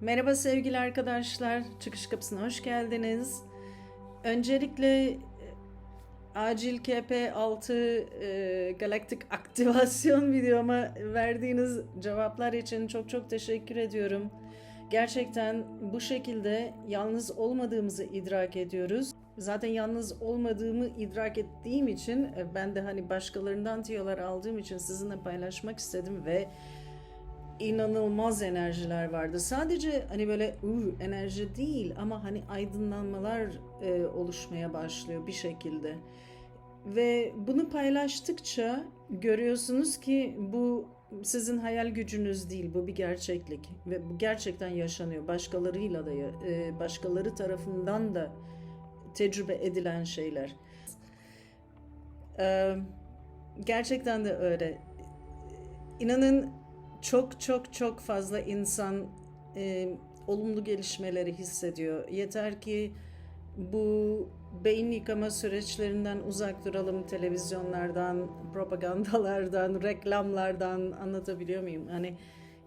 Merhaba sevgili arkadaşlar. Çıkış kapısına hoş geldiniz. Öncelikle e, acil KP6 e, galaktik aktivasyon videoma verdiğiniz cevaplar için çok çok teşekkür ediyorum. Gerçekten bu şekilde yalnız olmadığımızı idrak ediyoruz. Zaten yalnız olmadığımı idrak ettiğim için e, ben de hani başkalarından tiyolar aldığım için sizinle paylaşmak istedim ve inanılmaz enerjiler vardı. Sadece hani böyle "Uu, enerji değil ama hani aydınlanmalar e, oluşmaya başlıyor bir şekilde. Ve bunu paylaştıkça görüyorsunuz ki bu sizin hayal gücünüz değil, bu bir gerçeklik ve bu gerçekten yaşanıyor. Başkalarıyla da, e, başkaları tarafından da tecrübe edilen şeyler. Ee, gerçekten de öyle. İnanın çok çok çok fazla insan e, olumlu gelişmeleri hissediyor. Yeter ki bu beyin yıkama süreçlerinden uzak duralım televizyonlardan, propagandalardan, reklamlardan anlatabiliyor muyum? Hani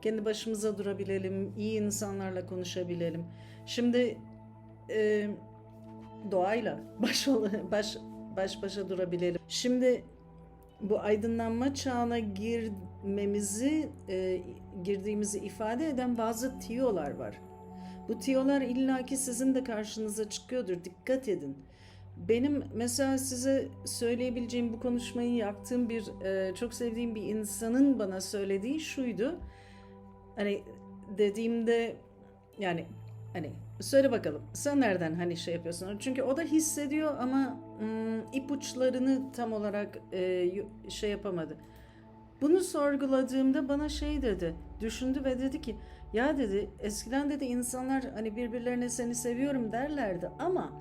kendi başımıza durabilelim, iyi insanlarla konuşabilelim. Şimdi e, doğayla baş, baş baş başa durabilelim. Şimdi bu aydınlanma çağına girmemizi, e, girdiğimizi ifade eden bazı tiyolar var. Bu tiyolar illaki sizin de karşınıza çıkıyordur. Dikkat edin. Benim mesela size söyleyebileceğim bu konuşmayı yaptığım bir e, çok sevdiğim bir insanın bana söylediği şuydu. Hani dediğimde yani hani söyle bakalım sen nereden hani şey yapıyorsun? Çünkü o da hissediyor ama ım, ipuçlarını tam olarak e, şey yapamadı. Bunu sorguladığımda bana şey dedi, düşündü ve dedi ki ya dedi eskiden dedi insanlar hani birbirlerine seni seviyorum derlerdi ama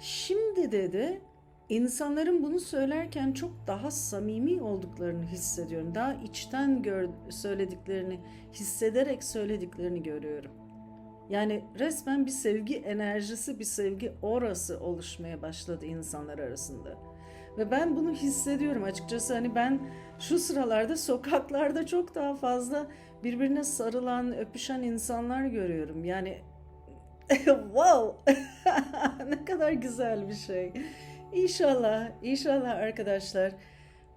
şimdi dedi insanların bunu söylerken çok daha samimi olduklarını hissediyorum. Daha içten gör, söylediklerini, hissederek söylediklerini görüyorum. Yani resmen bir sevgi enerjisi, bir sevgi orası oluşmaya başladı insanlar arasında. Ve ben bunu hissediyorum açıkçası. Hani ben şu sıralarda sokaklarda çok daha fazla birbirine sarılan, öpüşen insanlar görüyorum. Yani wow! ne kadar güzel bir şey. İnşallah, inşallah arkadaşlar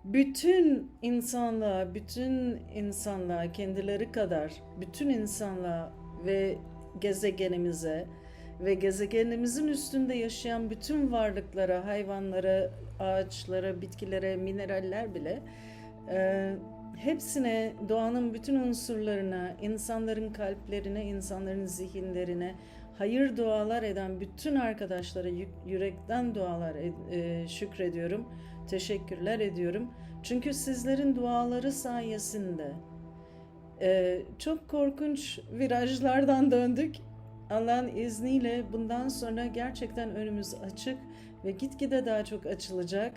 bütün insanlığa, bütün insanlığa kendileri kadar, bütün insanlığa ve gezegenimize ve gezegenimizin üstünde yaşayan bütün varlıklara, hayvanlara, ağaçlara, bitkilere, mineraller bile e, hepsine, doğanın bütün unsurlarına, insanların kalplerine, insanların zihinlerine hayır dualar eden bütün arkadaşlara yü- yürekten dualar e, şükrediyorum. Teşekkürler ediyorum. Çünkü sizlerin duaları sayesinde ee, çok korkunç virajlardan döndük. Allah'ın izniyle bundan sonra gerçekten önümüz açık ve gitgide daha çok açılacak.